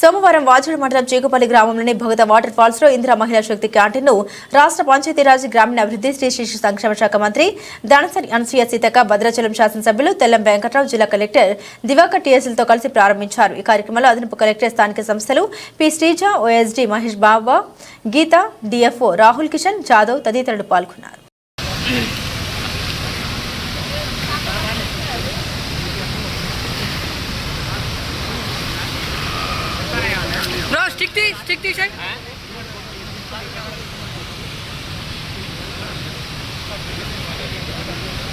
సోమవారం వాజుడు మండలం చీకుపల్లి గ్రామంలోని భగత వాటర్ ఫాల్స్లో ఇందిరా మహిళా శక్తి క్యాంటీన్ను రాష్ట్ర పంచాయతీరాజ్ గ్రామీణాభివృద్ధి శ్రీ శిశు సంక్షేమ శాఖ మంత్రి దానసరి అనసూయ సీతక్క భద్రాచలం శాసనసభ్యులు తెల్లం వెంకట్రావు జిల్లా కలెక్టర్ దివాకర్ టీఎస్ఎల్తో కలిసి ప్రారంభించారు. ఈ కార్యక్రమంలో అదనపు కలెక్టర్ స్థానిక సంస్థలు P. Sreeja OSD Mahesh Baba Geetha DFO Rahul Kishan Jadhav తదితరులు పాల్గొన్నారు. Strictly strictly sir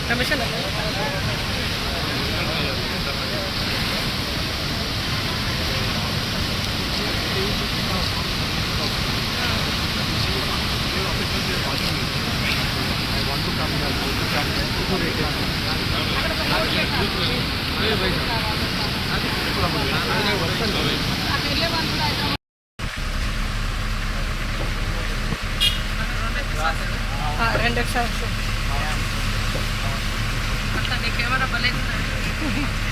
commission I want to come here, go to Chennai, go to Radiant. నీ కెమెరా నీకేమైనా ఇక్కడ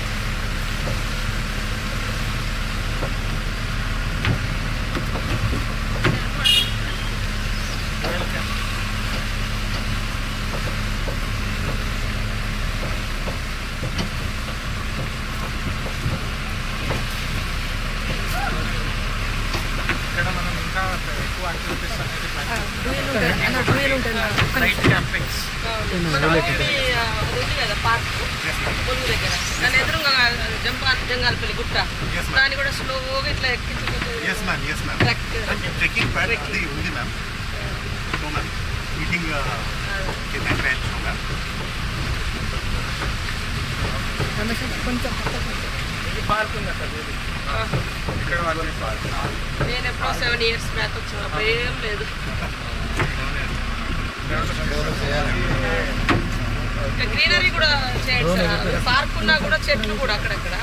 దాని ఎదురుగా జంపా జంగాలపల్లి గుట్ట దాన్ని కూడా స్లోగా ఇట్లా ఎక్కించుకుంటూ మీటింగ్ కొంచెం పార్క్ ఉంది అక్కడ ఇక్కడ వాళ్ళని పార్క్ నేను ఎప్పుడో సెవెన్ ఇయర్స్ బ్యాక్ వచ్చినప్పుడు ఏం లేదు. ఇంకా గ్రీనరీ కూడా చేయొచ్చు పార్క్ ఉన్నా కూడా చెట్లు కూడా అక్కడక్కడ.